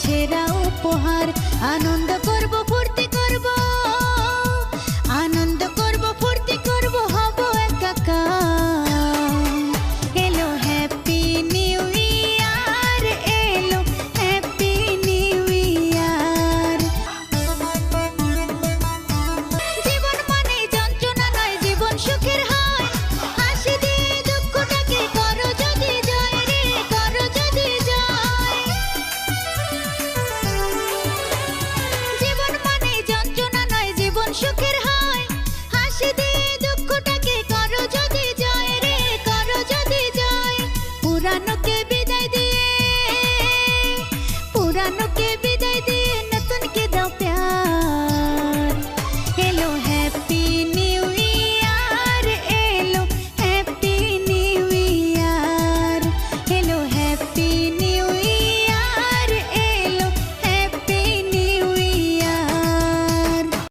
সেরা উপহার আনন্দ পুরানো কে